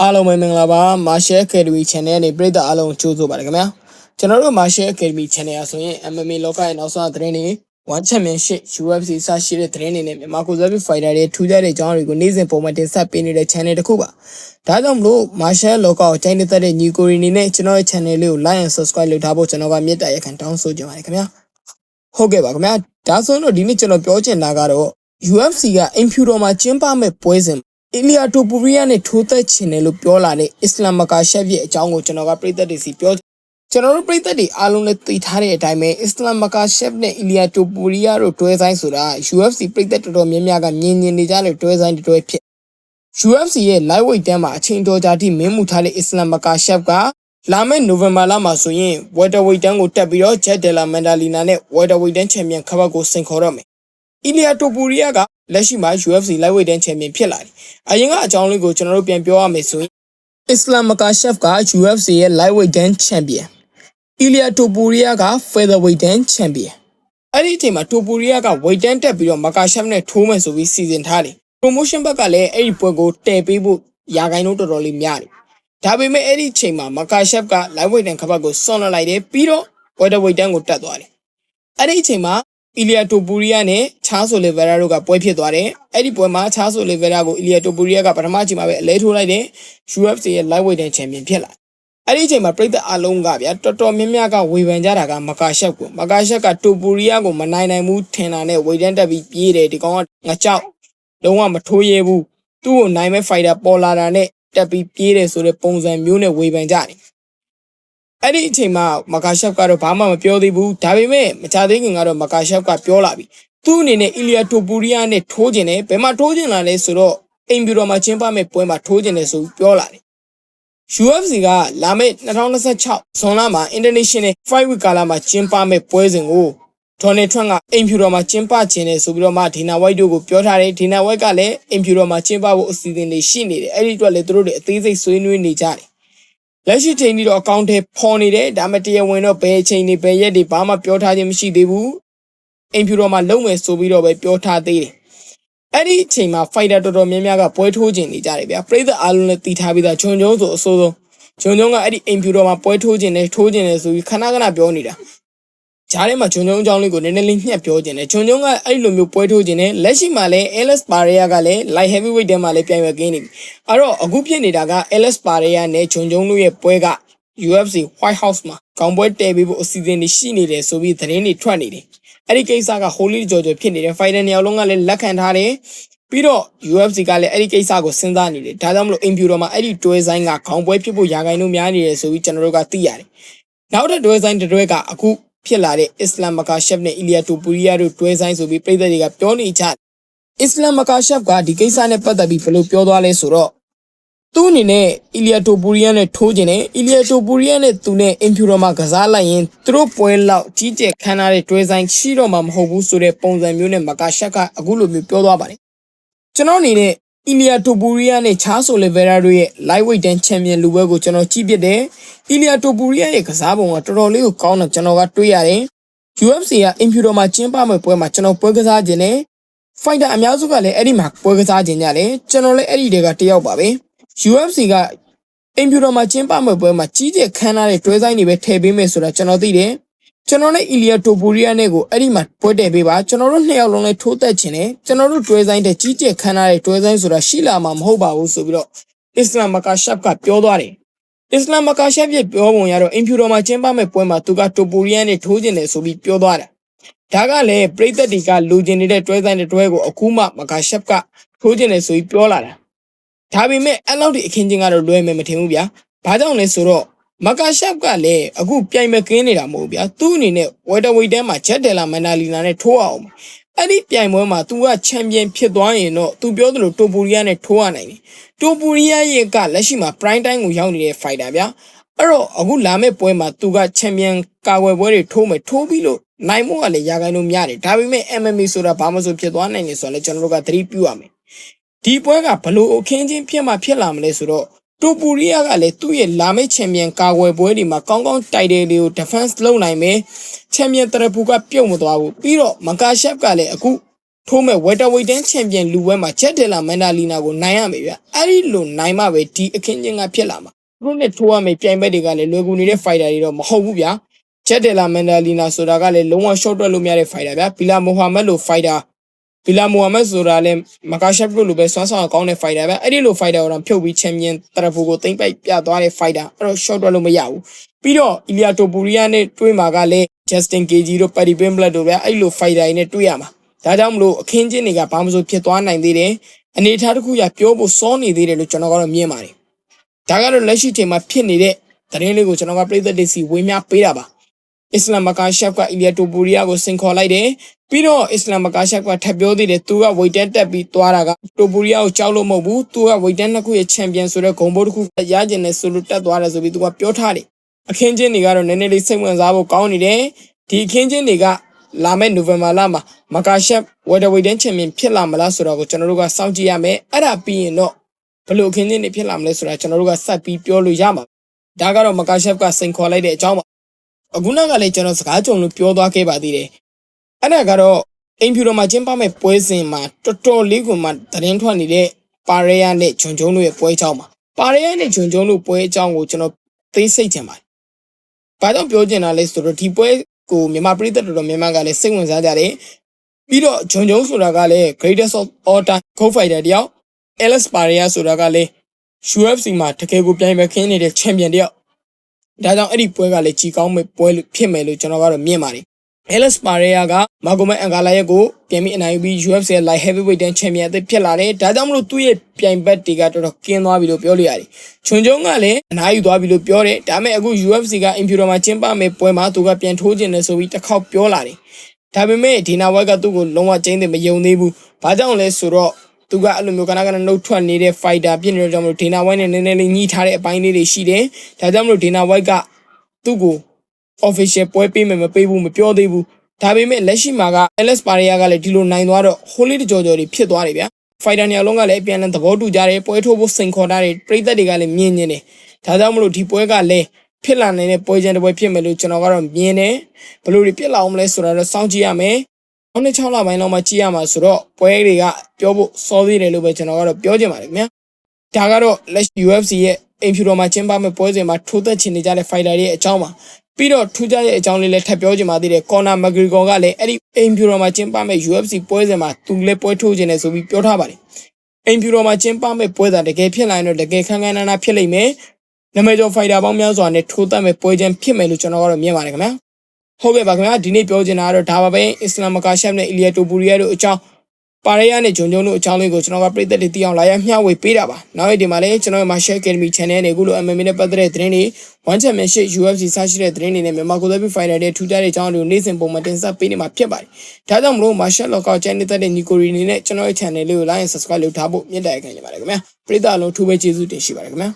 အားလုံးပဲမင်္ဂလာပါ Martial Academy Channel နဲ့ပြည်သက်အားလုံးကြိုဆိုပါရခင်ဗျာကျွန်တော်တို့ Martial Academy Channel အဆိုရင် MMA လောကရဲ့နောက်ဆုံးသတင်းတွေ One Championship UFC စရှိတဲ့သတင်းတွေနဲ့မြန်မာကိုယ်စားပြု fighter တွေထူးခြားတဲ့အကြောင်းတွေကိုနေ့စဉ်ပုံမှန်တင်ဆက်ပေးနေတဲ့ channel တစ်ခုပါဒါကြောင့်မလို့ Martial လောကကိုချိန်နေတဲ့ညီကိုရီနေနဲ့ကျွန်တော်ရဲ့ channel လေးကို like and subscribe လုပ်ထားဖို့ကျွန်တော်ကမေတ္တာရက်ခံတောင်းဆိုချင်ပါတယ်ခင်ဗျာဟုတ်ကဲ့ပါခင်ဗျာဒါဆိုရင်တော့ဒီနေ့ကျွန်တော်ပြောချင်တာကတော့ UFC က Impuro မှာကျင်းပမဲ့ပွဲစဉ် အီလီယာတိုပူရီယာနဲ့ထိုးသက်ချင်တယ်လို့ပြောလာတဲ့အစ္စလမ်မကာရှက်ရဲ့အကြောင်းကိုကျွန်တော်ကပြည်သက်တွေစီပြောကျွန်တော်တို့ပြည်သက်တွေအားလုံးလည်းသိထားတဲ့အတိုင်းပဲအစ္စလမ်မကာရှက်နဲ့အီလီယာတိုပူရီယာတို့တွဲဆိုင်ဆိုတာ UFC ပြည်သက်တော်တော်များများကမြင်မြင်နေကြတဲ့တွဲဆိုင်တွဲဖြစ် UFC ရဲ့ lightweight တန်းမှာအချိန်တော်ကြာထိမင်းမှုထားတဲ့အစ္စလမ်မကာရှက်ကလာမယ့်နိုဝင်ဘာလမှာဆိုရင် welterweight တန်းကိုတက်ပြီးတော့ Jack Della Maddalena နဲ့ welterweight တန်းချန်ပီယံခဘတ်ကိုစိန်ခေါ်တော့မယ် အီလီယာတိုပူရီယာကလက်ရှိမှာ UFC lightweight တန်းချန်ပီယံဖြစ်လာတယ်။အရင်ကအကြောင်းလေးကိုကျွန်တော်တို့ပြန်ပြောရမယ်ဆိုရင်အစ္စလမ်မကာရှက်ဖ်က UFC ရဲ့ lightweight တန်းချန်ပီယံအီလီယာတိုပူရီယာက featherweight တန်းချန်ပီယံအဲ့ဒီအချိန်မှာတိုပူရီယာက weight တန်းတက်ပြီးတော့မကာရှက်ဖ်နဲ့ထိုးမယ်ဆိုပြီးစီစဉ်ထားတယ်။ promotion ဘက်ကလည်းအဲ့ဒီပွဲကိုတည်ပေးဖို့ရာဂိုင်းတော့တော်တော်လေးများတယ်။ဒါပေမဲ့အဲ့ဒီအချိန်မှာမကာရှက်ဖ်က lightweight တန်းခဘတ်ကိုဆွန့်လွှတ်လိုက်တယ်ပြီးတော့ welterweight တန်းကိုတက်သွားတယ်။အဲ့ဒီအချိန်မှာ အီလီယာတိုပူရီယာနဲ့ချားဆိုလီဗရာတို့ကပွဲဖြစ်သွားတယ်။အဲ့ဒီပွဲမှာချားဆိုလီဗရာကိုအီလီယာတိုပူရီယာကပထမချိန်မှာပဲအလဲထိုးလိုက်တယ် UFC ရဲ့ lightweight တန်းချန်ပီယံဖြစ်လာ။အဲ့ဒီအချိန်မှာပြည်သက်အလုံးကဗျာတော်တော်များများကဝေဖန်ကြတာကမကာရှက်ကိုမကာရှက်ကတိုပူရီယာကိုမနိုင်နိုင်ဘူးထင်တာနဲ့ဝေတန်းတက်ပြီးပြေးတယ်ဒီကောင်ကငကြောက်လုံးဝမထိုးရဲဘူးသူ့ကိုနိုင်မဲ့ fighter ပေါ်လာတာနဲ့တက်ပြီးပြေးတယ်ဆိုတဲ့ပုံစံမျိုးနဲ့ဝေဖန်ကြတယ်။ အဲ့ဒီအချိန်မှာမကာရှက်ကတော့ဘာမှမပြောသေးဘူးဒါပေမဲ့မချသေးခင်ကတော့မကာရှက်ကပြောလာပြီသူ့အနေနဲ့အီလီယာတိုပူရီယာနဲ့ထိုးကျင်တယ်ဘယ်မှာထိုးကျင်လာလဲဆိုတော့အိမ်ဘီရိုမှာကျင်းပမဲ့ပွဲမှာထိုးကျင်တယ်ဆိုပြီးပြောလာတယ် UFC ကလာမယ့်2026ဇွန်လမှာ International Fight Week ကာလမှာကျင်းပမဲ့ပွဲစဉ်ကိုဒေါ်နယ်ထရန့်ကအိမ်ဖြူတော်မှာကျင်းပခြင်းနဲ့ဆိုပြီးတော့မှဒီနာဝိုက်တို့ကိုပြောထားတယ်ဒီနာဝိုက်ကလည်းအိမ်ဖြူတော်မှာကျင်းပဖို့အစီအစဉ်တွေရှိနေတယ်အဲ့ဒီအတွက်လည်းသူတို့တွေအသေးစိတ်ဆွေးနွေးနေကြတယ် လက်ရှိချိန်ထိတော့အကောင့်ထဲပေါ်နေတယ်ဒါမှတရားဝင်တော့ဘယ်ချိန်နေဘယ်ရက်တွေဘာမှပြောထားခြင်းမရှိသေးဘူးအိမ်ဖြူတော်မှာလုံမယ်ဆိုပြီးတော့ပဲပြောထားသေးတယ်အဲ့ဒီအချိန်မှာ fighter တော်တော်များများကပွဲထိုးခြင်းနေကြတယ်ဗျာပရိသတ်အားလုံးလည်းတည်ထားပြီးသားဂျွန်ဂျုံဆိုအဆိုးဆုံးဂျွန်ဂျုံကအဲ့ဒီအိမ်ဖြူတော်မှာပွဲထိုးခြင်းနဲ့ထိုးခြင်းနဲ့ဆိုပြီးခဏခဏပြောနေတာ ဂျားထဲမှာဂျွန်ဂျုံအကြောင်းလေးကိုနည်းနည်းလေးညှက်ပြောခြင်းနဲ့ဂျွန်ဂျုံကအဲ့လိုမျိုးပွဲထိုးခြင်းနဲ့လက်ရှိမှာလည်း LS Pareya ကလည်း light heavyweight ထဲမှာလည်းပြိုင်ရွက်ကင်းနေပြီအဲ့တော့အခုဖြစ်နေတာက LS Pareya နဲ့ဂျွန်ဂျုံတို့ရဲ့ပွဲက UFC White House မှာကောင်ပွဲတည်ပြီးဖို့အစီအစဉ်တွေရှိနေတယ်ဆိုပြီးသတင်းတွေထွက်နေတယ်အဲ့ဒီကိစ္စက Holy George ဖြစ်နေတဲ့ fighter နှစ်ယောက်လုံးကလည်းလက်ခံထားတယ်ပြီးတော့ UFC ကလည်းအဲ့ဒီကိစ္စကိုစဉ်းစားနေတယ်ဒါကြောင့်မလို့ Impuro မှာအဲ့ဒီတွဲဆိုင်ကခေါင်းပွဲဖြစ်ဖို့ရာဂိုင်းတို့များနေတယ်ဆိုပြီးကျွန်တော်တို့ကသိရတယ်နောက်တဲ့တွဲဆိုင်တစ်တွဲကအခု ဖြစ်လာတဲ့အစ္စလမ်မကာရှက်နဲ့အီလီယာတိုပူရီယာတို့တွဲဆိုင်ဆိုပြီးပြည်သက်တွေကပြောနေကြအစ္စလမ်မကာရှက်ကဒီကိစ္စနဲ့ပတ်သက်ပြီးဘယ်လိုပြောသွားလဲဆိုတော့သူ့အနေနဲ့အီလီယာတိုပူရီယာနဲ့ထိုးကျင်တယ်အီလီယာတိုပူရီယာနဲ့သူနဲ့အင်ဖြူတော်မှာကစားလိုက်ရင်သူတို့ပွဲလောက်ကြီးကျယ်ခမ်းနားတဲ့တွဲဆိုင်ရှိတော့မှာမဟုတ်ဘူးဆိုတဲ့ပုံစံမျိုးနဲ့မကာရှက်ကအခုလိုမျိုးပြောသွားပါတယ်ကျွန်တော်အနေနဲ့အီလီယာတိုပူရီယာနဲ့ချားဆိုလီဗေရာတို့ရဲ့ lightweight တန်းချန်ပီယံလူပွဲကိုကျွန်တော်ကြည့်ပြတယ်။ အီလီယာတိုပူရီယာရဲ့ကစားပုံကတော်တော်လေးကိုကောင်းတယ်ကျွန်တော်ကတွေးရတယ်။ UFC ကအင်ဖြူတော်မှာကျင်းပမဲ့ပွဲမှာကျွန်တော်ပွဲကစားခြင်းနဲ့ fighter အများစုကလည်းအဲ့ဒီမှာပွဲကစားခြင်းကြတယ်။ကျွန်တော်လည်းအဲ့ဒီတွေကတယောက်ပါပဲ။ UFC ကအင်ဖြူတော်မှာကျင်းပမဲ့ပွဲမှာကြီးကျယ်ခမ်းနားတဲ့တွဲဆိုင်တွေပဲထည့်ပေးမယ်ဆိုတာကျွန်တော်သိတယ်။ကျွန်တော်နဲ့အီလီယာတိုပူရီယာနဲ့ကိုအဲ့ဒီမှာပွဲတည်ပေးပါကျွန်တော်တို့နှစ်ယောက်လုံးလည်းထိုးသက်ခြင်းနဲ့ကျွန်တော်တို့တွဲဆိုင်တဲ့ကြီးကျယ်ခမ်းနားတဲ့တွဲဆိုင်ဆိုတာရှိလာမှာမဟုတ်ပါဘူးဆိုပြီးတော့အစ္စလာမ်မကာရှပ်ကပြောသွားတယ် အစ္စလာမ်မကာရှပ်ရဲ့ပြောပုံရတော့အင်ဖြူတော်မှာကျင်းပမဲ့ပွဲမှာသူကတိုပူရီယာနဲ့ထိုးခြင်းတယ်ဆိုပြီးပြောသွားတာဒါကလည်းပရိသတ်တွေကလူကျင်နေတဲ့တွဲဆိုင်တဲ့တွဲကိုအခုမှမကာရှပ်ကထိုးခြင်းတယ်ဆိုပြီးပြောလာတာဒါပေမဲ့အဲ့လောက်ဒီအခင်းချင်းကတော့လွယ်မယ်မထင်ဘူးဗျာဘာကြောင့်လဲဆိုတော့မကာရှပ်ကလည်းအခုပြိုင်မကင်းနေတာမဟုတ်ဗျာသူ့အနေနဲ့ဝယ်တဝိတ်တဲမှာချက်တယ်လာမန်နာလီနာနဲ့ထိုးအောင် အဲ့ဒီပြိုင်ပွဲမှာ तू ကချန်ပီယံဖြစ်သွားရင်တော့ तू ပြောသလိုတိုပူရီယာနဲ့ထိုးရနိုင်တယ်တိုပူရီယာရဲ့ကလက်ရှိမှာ prime time ကိုရောက်နေတဲ့ fighter ဗျာအဲ့တော့အခုလာမယ့်ပွဲမှာ तू ကချန်ပီယံကာကွယ်ပွဲတွေထိုးမယ်ထိုးပြီးလို့နိုင်မို့ကလည်းရာဂိုင်းလို့များတယ်ဒါပေမဲ့ MMA ဆိုတာဘာမှမဆိုဖြစ်သွားနိုင်တယ်ဆိုတော့လည်းကျွန်တော်တို့ကသတိပြုရမယ်ဒီပွဲကဘလို့အခင်းချင်းဖြစ်မှဖြစ်လာမလဲဆိုတော့ တိုပူရီယာကလည်းသူ့ရဲ့လာမယ့်ချန်ပီယံကာကွယ်ပွဲတွေမှာကောင်းကောင်းတိုက်တယ်တွေကို defense လုပ်နိုင်မယ်ချန်ပီယံတရပူကပြုတ်မသွားဘူးပြီးတော့မကာရှက်ကလည်းအခုထိုးမဲ့ welterweight တန်းချန်ပီယံလူပွဲမှာချက်တယ်လာမန်ဒါလီနာကိုနိုင်ရမယ်ဗျအဲ့ဒီလိုနိုင်မှပဲဒီအခင်းချင်းကဖြစ်လာမှာသူတို့နဲ့ထိုးရမယ့်ပြိုင်ဘက်တွေကလည်းလွယ်ကူနေတဲ့ fighter တွေတော့မဟုတ်ဘူးဗျချက်တယ်လာမန်ဒါလီနာဆိုတာကလည်းလုံးဝ short တွက်လို့မရတဲ့ fighter ဗျဘီလာမိုဟာမက်လို fighter ဘီလာမိုဟာမက်ဆိုတာလည်းမကာရှက်တို့လိုပဲစွမ်းဆောင်ကောင်းတဲ့ fighter ဗျအဲ့ဒီလို fighter ကိုတော့ဖြုတ်ပြီးချန်ပီယံတရဖူကိုသိမ့်ပိုက်ပြသွားတဲ့ fighter အဲ့တော့ short တွက်လို့မရဘူးပြီးတော့အီလီယာတိုပူရီယာနဲ့တွေ့မှာကလည်း Justin Gage တို့ Paddy Pimblett တို့ဗျအဲ့လို fighter တွေနဲ့တွေ့ရမှာဒါကြောင့်မလို့အခင်းချင်းတွေကဘာမှမဆိုဖြစ်သွားနိုင်သေးတယ်အနေအထားတစ်ခုရပြောဖို့စောနေသေးတယ်လို့ကျွန်တော်ကတော့မြင်ပါတယ်ဒါကတော့လက်ရှိချိန်မှာဖြစ်နေတဲ့သတင်းလေးကိုကျွန်တော်ကပြည်သက်တွေစီဝေမျှပေးတာပါအစ္စလမ်မကာရှက်ကအီလီယာတိုပူရီယာကိုစင်ခေါ်လိုက်တယ် ပြီးတော့အစ္စလမ်မကာရှက်ကထပ်ပြောသေးတယ်သူကဝိတ်တန်းတက်ပြီးသွားတာကတိုပူရီယာကိုကြောက်လို့မဟုတ်ဘူးသူကဝိတ်တန်းနှစ်ခုရဲ့ချန်ပီယံဆိုတဲ့ဂုံဘိုးတစ်ခုရကျင်နေဆိုလို့တက်သွားတယ်ဆိုပြီးသူကပြောထားတယ်အခင်းချင်းတွေကတော့နည်းနည်းလေးစိတ်ဝင်စားဖို့ကောင်းနေတယ်ဒီအခင်းချင်းတွေကလာမယ့်နိုဝင်ဘာလမှာမကာရှက်ဝေဒဝိတ်တန်းချန်ပီယံဖြစ်လာမလားဆိုတော့ကိုကျွန်တော်တို့ကစောင့်ကြည့်ရမယ်အဲ့ဒါပြီးရင်တော့ဘယ်လိုအခင်းချင်းတွေဖြစ်လာမလဲဆိုတာကျွန်တော်တို့ကဆက်ပြီးပြောလို့ရမှာဒါကတော့မကာရှက်ကစိန်ခေါ်လိုက်တဲ့အကြောင်းပါအခုနောက်ကလည်းကျွန်တော်စကားကြုံလို့ပြောသွားခဲ့ပါသေးတယ် အဲ့ဒါကတော့အင်ဖြူတော်မှာကျင်းပမဲ့ပွဲစဉ်မှာတော်တော်လေးကိုမှသတင်းထွက်နေတဲ့ပါရေယာနဲ့ဂျွန်ဂျုံတို့ရဲ့ပွဲအကြောင်းပါပါရေယာနဲ့ဂျွန်ဂျုံတို့ပွဲအကြောင်းကိုကျွန်တော်သိစိတ်ချင်ပါတယ်ဘာကြောင့်ပြောချင်တာလဲဆိုတော့ဒီပွဲကိုမြန်မာပြည်သက်တော်တော်များများကလည်းစိတ်ဝင်စားကြတယ်ပြီးတော့ဂျွန်ဂျုံဆိုတာကလည်း greatest of all time go fighter တယောက် Alex Pereira ဆိုတာကလည်း UFC မှာတကယ်ကိုပြိုင်ပွဲခင်းနေတဲ့ champion တယောက်ဒါကြောင့်အဲ့ဒီပွဲကလည်းကြီးကောင်းမဲ့ပွဲလို့ဖြစ်မယ်လို့ကျွန်တော်ကတော့မြင်ပါတယ် Alex Pereira ကမာဂိုမက်အန်ဂါလာရဲ့ကိုပြန်ပြီးအနိုင်ယူပြီး UFC ရဲ့ light heavyweight တန်း champion အသစ်ဖြစ်လာတယ်ဒါကြောင့်မလို့သူ့ရဲ့ပြိုင်ဘက်တွေကတော်တော်ကင်းသွားပြီလို့ပြောလို့ရတယ်ချွန်ကျုံကလည်းအနိုင်ယူသွားပြီလို့ပြောတယ်ဒါပေမဲ့အခု UFC က Imperial မှာကျင်းပမယ့်ပွဲမှာသူကပြန်ထိုးကျင်တယ်ဆိုပြီးတစ်ခေါက်ပြောလာတယ်ဒါပေမဲ့ဒီနာဝက်ကသူ့ကိုလုံးဝကျင်းတယ်မယုံသေးဘူးဘာကြောင့်လဲဆိုတော့သူကအဲ့လိုမျိုးကနကနနှုတ်ထွက်နေတဲ့ fighter ဖြစ်နေတော့ကြောင့်မလို့ဒေနာဝိုင်းနဲ့နည်းနည်းလေးညှိထားတဲ့အပိုင်းလေးတွေရှိတယ်ဒါကြောင့်မလို့ဒေနာဝိုက်ကသူ့ကို official ပွဲပေးမယ်မပေးဘူးမပြောသေးဘူးဒါပေမဲ့လက်ရှိမှာက Alex Pereira ကလည်းဒီလိုနိုင်သွားတော့ holy တကြော်ကြော်တွေဖြစ်သွားတယ်ဗျာ fighter နေရာလုံးကလည်းအပြန်အလှန်သဘောတူကြတယ်ပွဲထိုးဖို့စိန်ခေါ်ထားတယ်ပြည်သက်တွေကလည်းမြင်နေတယ်ဒါကြောင့်မလို့ဒီပွဲကလည်းဖြစ်လာနေတဲ့ပွဲချင်းတစ်ပွဲဖြစ်မယ်လို့ကျွန်တော်ကတော့မြင်တယ်ဘယ်လိုတွေဖြစ်လာအောင်မလဲဆိုတာတော့စောင့်ကြည့်ရမယ်နောက်နေ့6လပိုင်းလောက်မှကြည့်ရမှာဆိုတော့ပွဲတွေကပြောဖို့စောသေးတယ်လို့ပဲကျွန်တော်ကတော့ပြောချင်ပါတယ်ခင်ဗျာဒါကတော့လက် UFC ရဲ့အင်ဖြူတော်မှာကျင်းပမဲ့ပွဲစဉ်မှာထိုးသက်ချင်နေကြတဲ့ fighter တွေရဲ့အကြောင်းပါ ပြီးတော့ထူးခြားတဲ့အကြောင်းလေးလည်းထပ်ပြောချင်ပါသေးတယ်ကော်နာမဂရီဂေါကလည်းအဲ့ဒီအင်ဖြူတော်မှာကျင်းပမဲ့ UFC ပွဲစဉ်မှာသူလည်းပွဲထိုးခြင်းတယ်ဆိုပြီးပြောထားပါတယ်အင်ဖြူတော်မှာကျင်းပမဲ့ပွဲစဉ်တကယ်ဖြစ်လာရင်တော့တကယ်ခန်းခန်းနာနာဖြစ်လိမ့်မယ်နာမည်ကျော် fighter ပေါင်းများစွာနဲ့ထိုးသက်မဲ့ပွဲချင်းဖြစ်မယ်လို့ကျွန်တော်ကတော့မြင်ပါတယ်ခင်ဗျာဟုတ်ကဲ့ပါခင်ဗျာဒီနေ့ပြောချင်တာကတော့ဒါပါပဲအစ္စလာမ်မကာရှက်နဲ့အီလီယာတိုပူရီယာတို့အကြောင်း ပါရယာနဲ့ဂျုံဂျုံတို့အကြောင်းလေးကိုကျွန်တော်ကပြည်သက်တွေသိအောင်လာရမျှဝေပေးတာပါနောက်ရက်ဒီမှာလည်းကျွန်တော်ရဲ့ Marshall Academy Channel နဲ့အခုလို MMA နဲ့ပတ်သက်တဲ့သတင်းတွေ One Championship UFC စရှိတဲ့သတင်းတွေနဲ့မြန်မာကိုယ်စားပြု fighter တွေထူးခြားတဲ့အကြောင်းတွေကိုနေ့စဉ်ပုံမှန်တင်ဆက်ပေးနေမှာဖြစ်ပါတယ်ဒါကြောင့်မလို့ Marshall Lockout Channel တဲ့ညီကိုရီနေနဲ့ကျွန်တော်ရဲ့ channel လေးကို like and subscribe လုပ်ထားဖို့မြင့်တက်ခံနေပါတယ်ခင်ဗျာပရိသတ်အလုံးထူးပဲကျေးဇူးတင်ရှိပါတယ်ခင်ဗျာ